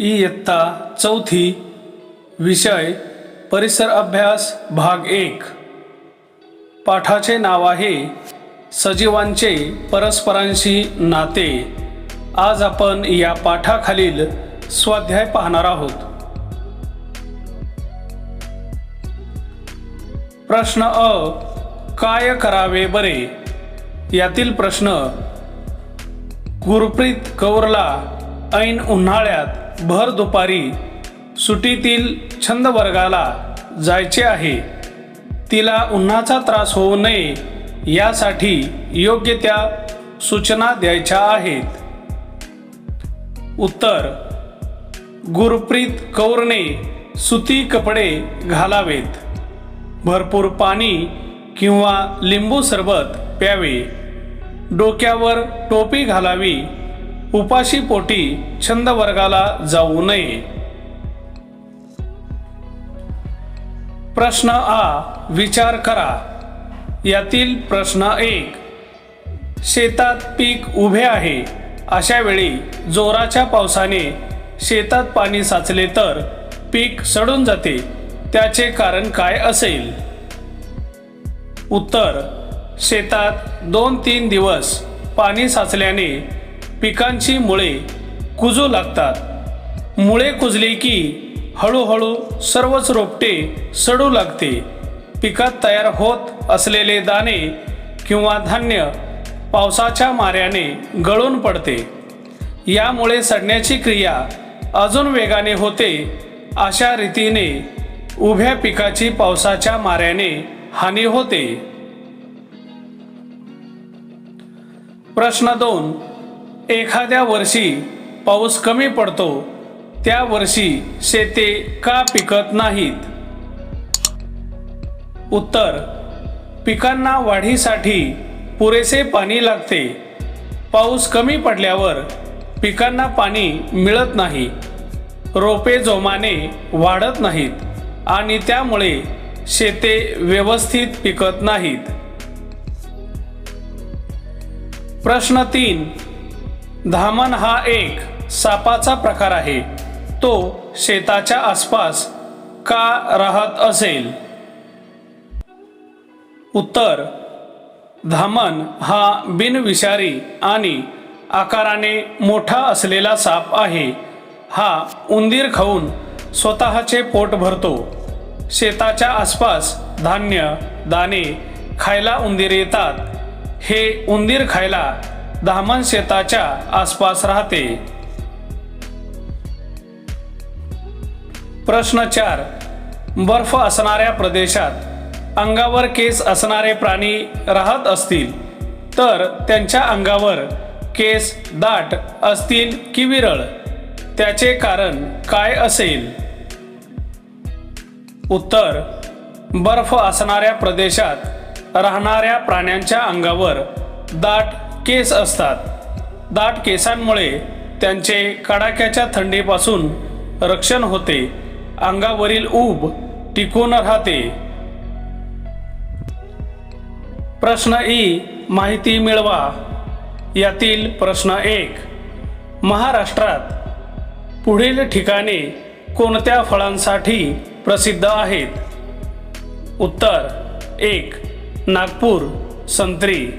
इयत्ता चौथी विषय परिसर अभ्यास भाग एक. पाठाचे नाव आहे सजीवांचे परस्परांशी नाते. आज आपण या पाठाखालील स्वाध्याय पाहणार आहोत. प्रश्न अ काय करावे बरे? यातील प्रश्न गुरप्रीत कौरला ऐन उन्हाळ्यात भर दुपारी सुटीतील छंद वर्गाला जायचे आहे. तिला उन्हाचा त्रास होऊ नये यासाठी योग्य त्या सूचना द्यायच्या आहेत. उत्तर गुरप्रीत कौरने सुती कपडे घालावेत. भरपूर पाणी किंवा लिंबू सरबत प्यावे. डोक्यावर टोपी घालावी. उपाशी पोटी छंद वर्गाला जाऊ नये. प्रश्न आ विचार करा. यातील प्रश्न एक शेतात पीक उभे आहे. अशा वेळी जोराच्या पावसाने शेतात पाणी साचले तर पीक सडून जाते. त्याचे कारण काय असेल? उत्तर शेतात दोन तीन दिवस पाणी साचल्याने पिकांची मुळे कुजू लागतात. मुळे कुजली की हळूहळू सर्वच रोपटे सडू लागते. पिकात तयार होत असलेले दाणे किंवा धान्य पावसाच्या माऱ्याने गळून पडते. यामुळे सडण्याची क्रिया अजून वेगाने होते अशा रीतीने उभ्या पिकाची पावसाच्या माऱ्याने हानी होते. प्रश्न दोन एखाद्या वर्षी पाऊस कमी पडतो त्या वर्षी शेते का पिकत नाहीत? उत्तर पिकांना वाढीसाठी पुरेसे पाणी लागते. पाऊस कमी पडल्यावर पिकांना पाणी मिळत नाही. रोपे जोमाने वाढत नाहीत आणि त्यामुळे शेते व्यवस्थित पिकत नाहीत. प्रश्न तीन. धामण हा एक सापाचा प्रकार आहे. तो शेताच्या आसपास का राहत असेल? उत्तर. धामण हा बिनविषारी आणि आकाराने मोठा असलेला साप आहे. हा उंदीर खाऊन स्वतःचे पोट भरतो. शेताच्या आसपास धान्य दाणे खायला उंदीर येतात. हे उंदीर खायला धामण शेताच्या आसपास राहते. प्रश्न चार. बर्फ असणाऱ्या प्रदेशात अंगावर केस असणारे प्राणी राहत असतील तर त्यांच्या अंगावर केस दाट असतील की विरळ? त्याचे कारण काय असेल? उत्तर. बर्फ असणाऱ्या प्रदेशात राहणाऱ्या प्राण्यांच्या अंगावर दाट केस असतात. दाट केसांमुळे त्यांचे कडाक्याच्या थंडीपासून रक्षण होते. अंगावरील ऊब टिकून राहते. प्रश्न ई माहिती मिळवा. यातील प्रश्न एक महाराष्ट्रात पुढील ठिकाणे कोणत्या फळांसाठी प्रसिद्ध आहेत? उत्तर एक नागपूर संत्री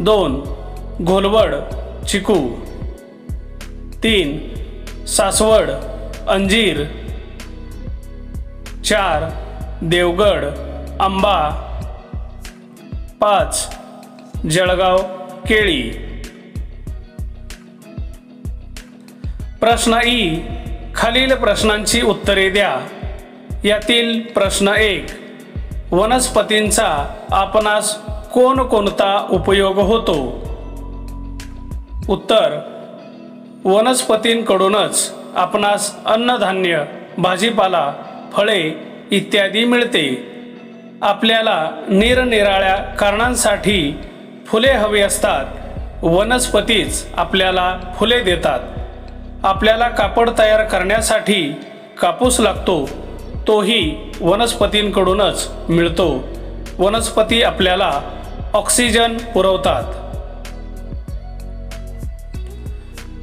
दोन घोलवड चिकू तीन सासवड अंजीर चार देवगड आंबा पाच जळगाव केळी. प्रश्न ई. खालील प्रश्नांची उत्तरे द्या. यातील प्रश्न एक. वनस्पतींचा आपणास कोणकोणता उपयोग होतो? उत्तर वनस्पतींकडूनच आपणास अन्नधान्य भाजीपाला फळे इत्यादी मिळते. आपल्याला निरनिराळ्या कारणांसाठी फुले हवी असतात. वनस्पतीच आपल्याला फुले देतात. आपल्याला कापड तयार करण्यासाठी कापूस लागतो. तोही वनस्पतींकडूनच मिळतो. वनस्पती आपल्याला ऑक्सिजन पुरवतात.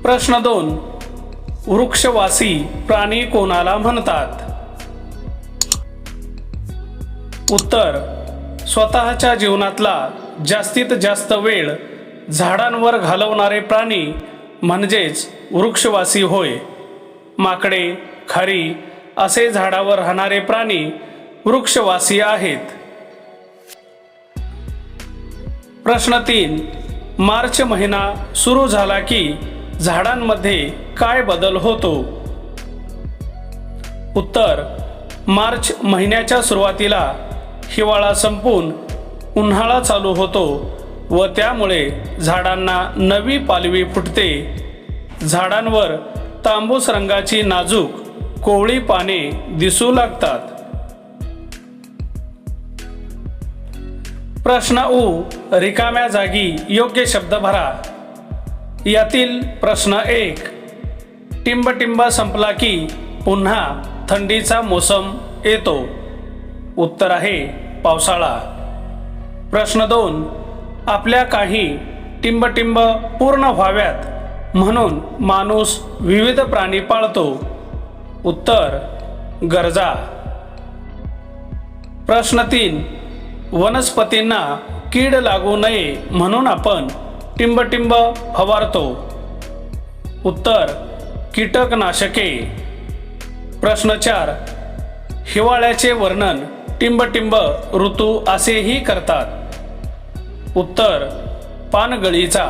प्रश्न दोन. वृक्षवासी प्राणी कोणाला म्हणतात? उत्तर. स्वतःच्या जीवनातला जास्तीत जास्त वेळ झाडांवर घालवणारे प्राणी म्हणजेच वृक्षवासी होय. माकडे खारी असे झाडावर राहणारे प्राणी वृक्षवासी आहेत. प्रश्न तीन. मार्च महिना सुरू झाला की झाडांमध्ये काय बदल होतो? उत्तर. मार्च महिन्याच्या सुरुवातीला हिवाळा संपून उन्हाळा चालू होतो व त्यामुळे झाडांना नवी पालवी फुटते. झाडांवर तांबूस रंगाची नाजूक कोवळी पाने दिसू लागतात. प्रश्न उ रिकाम्या जागी योग्य शब्द भरा. यातील प्रश्न एक टिंबटिंब संपला की पुन्हा थंडीचा मोसम येतो. उत्तर आहे पावसाळा. प्रश्न दोन आपल्या काही टिंबटिंब पूर्ण व्हाव्यात म्हणून माणूस विविध प्राणी पाळतो. उत्तर गरजा. प्रश्न तीन वनस्पतींना कीड लागू नये म्हणून आपण टिंबटिंब फवारतो. उत्तर कीटकनाशके. प्रश्न चार हिवाळ्याचे वर्णन टिंबटिंब ऋतू असेही करतात. उत्तर पानगळीचा.